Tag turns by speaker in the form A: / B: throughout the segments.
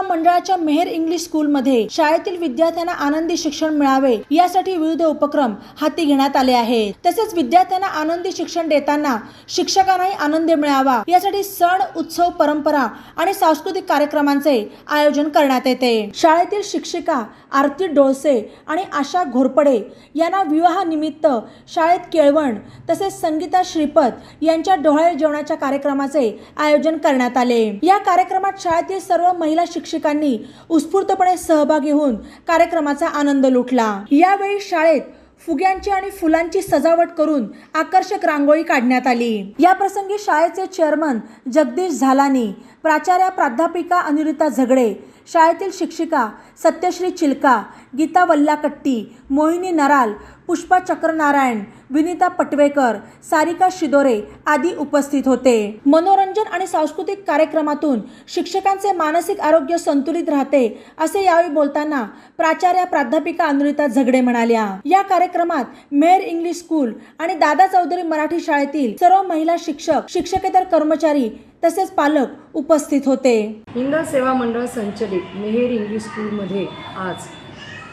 A: सेवा मंडळाच्या मेहर इंग्लिश स्कूलमध्ये शाळेतील विद्यार्थ्यांना आनंदी शिक्षण मिळावे यासाठी विविध उपक्रम हाती घेण्यात आले आहेत. तसेच विद्यार्थ्यांना आनंदी शिक्षण देताना शिक्षकांनाही आनंद मिळावा यासाठी सण उत्सव परंपरा आणि सांस्कृतिक कार्यक्रमांचे आयोजन करण्यात येते. शाळेतील शिक्षिका आरती डोळसे आणि आशा घोरपडे यांना विवाहानिमित्त शाळेत केळवण तसेच संगीता श्रीपत यांच्या डोहाळे जेवणाच्या कार्यक्रमाचे आयोजन करण्यात आले. या कार्यक्रमात शाळेतील सर्व महिला शिक्षकांनी उत्स्फूर्तपणे सहभागी होऊन कार्यक्रमाचा आनंद लुटला. यावेळी शाळेत फुग्यांची आणि फुलांची सजावट करून आकर्षक रांगोळी काढण्यात आली. या प्रसंगी शाळेचे चेअरमन जगदीश झालानी प्राचार्या प्राध्यापिका अनिरिता झगडे शाळेतील शिक्षिका सत्यश्री चिलका गीता वल्लाकट्टी मोहिनी नराल पुष्पा चक्रनारायण विनिता पटवेकर सारिका शिदोरे आदी उपस्थित होते. मनोरंजन आणि सांस्कृतिक कार्यक्रमातून शिक्षकांचे मानसिक आरोग्य संतुलित राहते असे यावेळी बोलताना प्राचार्या प्राध्यापिका अनुरिता झगडे म्हणाल्या. या कार्यक्रमात मेहर इंग्लिश स्कूल आणि दादा चौधरी मराठी शाळेतील सर्व महिला शिक्षक शिक्षकेतर कर्मचारी तसेच पालक उपस्थित होते.
B: हिंद सेवा मंडळ संचलित मेहेर इंग्लिश स्कूलमध्ये आज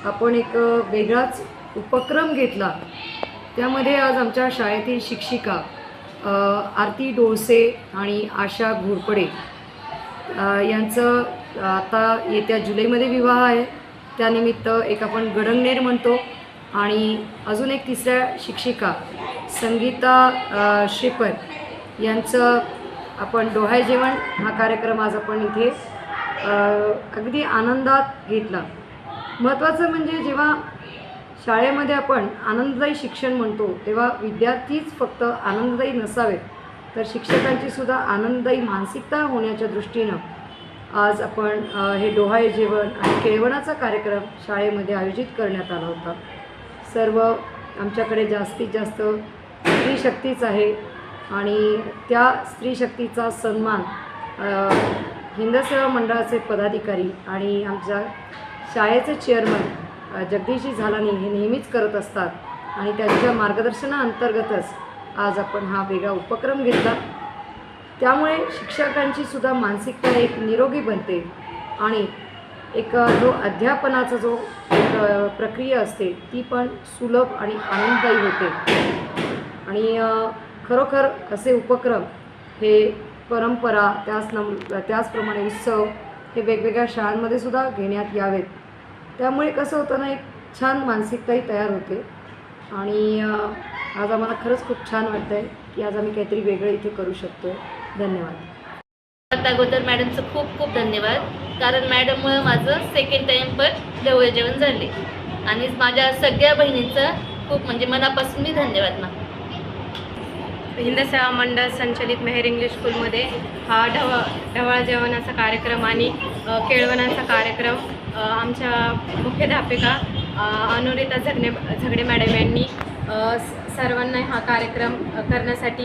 B: आपण एक वेगळाच उपक्रम घेतला. त्यामध्ये आज आमच्या शाळेतील शिक्षिका आरती डोळसे आणि आशा घोरपडे यांचं आता येत्या जुलैमध्ये विवाह आहे. त्यानिमित्त एक आपण गडंगनेर म्हणतो आणि अजून एक तिसऱ्या शिक्षिका संगीता अ, यांचं आपण डोहाय जेवण हा कार्यक्रम आज आपण इथे अगदी आनंदात घेतला. महत्त्वाचं म्हणजे जेव्हा शाळेमध्ये आपण आनंददायी शिक्षण म्हणतो तेव्हा विद्यार्थीच फक्त आनंददायी नसावेत. तर शिक्षकांची सुद्धा आनंददायी मानसिकता होण्याच्या दृष्टीनं आज आपण हे डोहाळे जेवण आणि केळवणाचा कार्यक्रम शाळेमध्ये आयोजित करण्यात आला होता. सर्व आमच्याकडे जास्तीत जास्त स्त्री शक्तीच आहे आणि त्या स्त्री शक्तीचा सन्मान हिंदसेवा हिंद सेवा मंडळाचे पदाधिकारी आणि आमच्या शाळेचे चेअरमन जगदीशी जगदीशजी झालानी हे नेहमीच करत असतात आणि त्यांच्या मार्गदर्शनाअंतर्गतच आज आपण हा वेगळा उपक्रम घेतला. त्यामुळे शिक्षकांची सुद्धा मानसिकता एक निरोगी बनते आणि एक जो अध्यापनाचा जो प्रक्रिया असते ती पण सुलभ आणि आनंददायी होते. आणि खरोखर असे उपक्रम हे परंपरा त्याच नम त्याचप्रमाणे उत्सव हे वेगवेगळ्या शाळांमध्ये सुद्धा घेण्यात यावेत. त्यामुळे कसं होतं ना एक छान मानसिकताही तयार होते. आणि आज आम्हाला खरंच खूप छान वाटतं आहे की आज आम्ही काहीतरी वेगळं इथे करू शकतो धन्यवाद.
C: अगोदर मॅडमचं खूप खूप धन्यवाद. कारण मॅडममुळं माझं सेकंड टाईम पण जवळ जेवण झाले. आणि माझ्या सगळ्या बहिणींचं खूप म्हणजे मनापासून मी धन्यवाद मागतो
D: हिंद सेवा मंडळ संचलित मेहर इंग्लिश स्कूलमध्ये हा ढव ढवळ जेवणाचा कार्यक्रम आणि अ, केळवणाचा कार्यक्रम आमच्या मुख्याध्यापिका अनुरिता झगणे झगडे मॅडम यांनी सर्वांना हा कार्यक्रम करण्यासाठी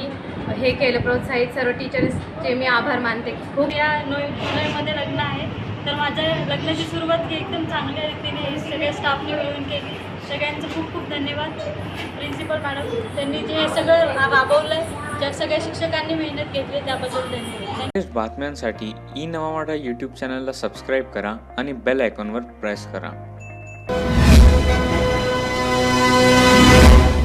D: हे केलं प्रोत्साहित. सर्व टीचर्सचे मी आभार मानते. खूप
E: या नोय नोयमध्ये लग्न आहे. तर माझ्या लग्नाची सुरुवात एकदम चांगल्या रीतीने सगळ्या स्टाफने मिळून केली. सगळ्यांचं खूप खूप धन्यवाद. प्रिन्सिपल मॅडम त्यांनी जे सगळं राबवलं ज्या सगळ्या शिक्षकांनी मेहनत घेतली त्याबद्दल धन्यवाद.
F: बातम्यांसाठी ई नवामाडा यूट्यूब चॅनलला सबस्क्राईब करा आणि बेल आयकॉनवर प्रेस करा.